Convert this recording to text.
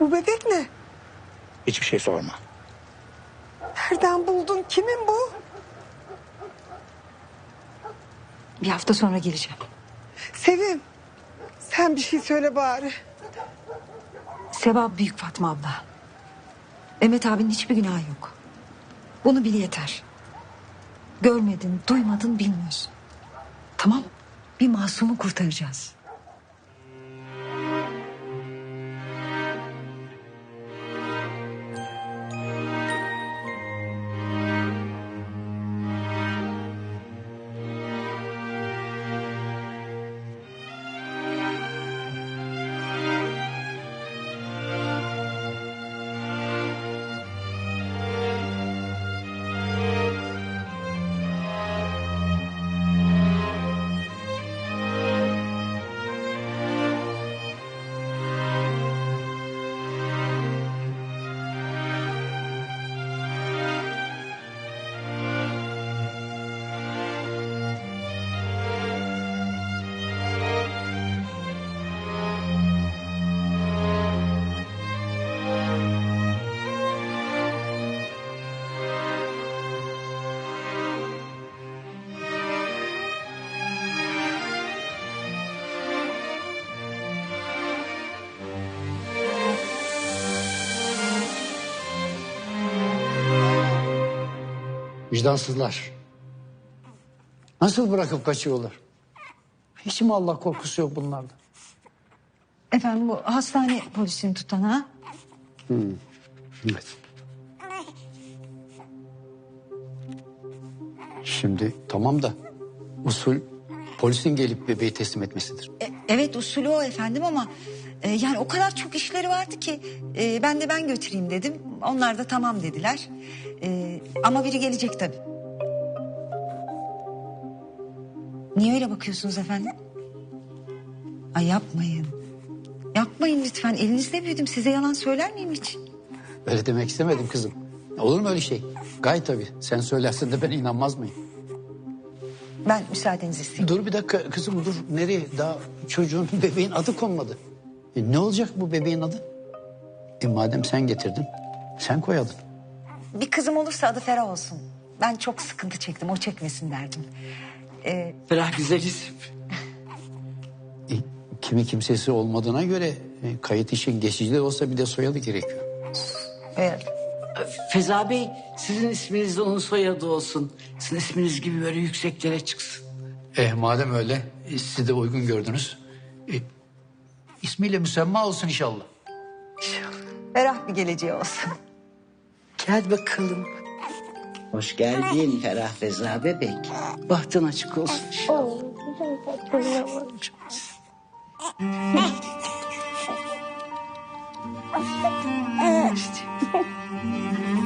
Bu bebek ne? Hiçbir şey sorma. Nereden buldun? Kimin bu? Bir hafta sonra geleceğim. Sevim. Sen bir şey söyle bari. Sevap büyük Fatma abla. Mehmet abinin hiçbir günahı yok. Bunu bil yeter. Görmedin, duymadın, bilmiyorsun. Tamam Bir masumu kurtaracağız. Vicdansızlar. Nasıl bırakıp kaçıyorlar? Hiç mi Allah korkusu yok bunlarda? Efendim bu hastane polisini tutan ha? Evet. Şimdi tamam da usul polisin gelip bebeği teslim etmesidir. E, evet usulü o efendim ama e, yani o kadar çok işleri vardı ki e, ben de ben götüreyim dedim. Onlar da tamam dediler. E, ama biri gelecek tabii. Niye öyle bakıyorsunuz efendim? Ay yapmayın. Yapmayın lütfen. Elinizde büyüdüm. Size yalan söyler miyim hiç? Öyle demek istemedim kızım. Olur mu öyle şey? Gay tabii. Sen söylersin de ben inanmaz mıyım? Ben müsaadenizi isteyeyim. Dur bir dakika kızım dur. Nereye? Daha çocuğun bebeğin adı konmadı. E, ne olacak bu bebeğin adı? E madem sen getirdin sen koy adını. Bir kızım olursa adı Ferah olsun. Ben çok sıkıntı çektim. O çekmesin derdim. E, Ferah güzel isim. E, kimi kimsesi olmadığına göre e, kayıt için geçici de olsa bir de soyadı gerekiyor. e, Feza Bey sizin isminiz de onun soyadı olsun. Sizin isminiz gibi böyle yükseklere çıksın. Eh madem öyle e, siz de uygun gördünüz. E, ismiyle müsemma olsun inşallah. ferah bir geleceği olsun. Gel bakalım. Hoş geldin Ferah Feza bebek. Bahtın açık olsun inşallah.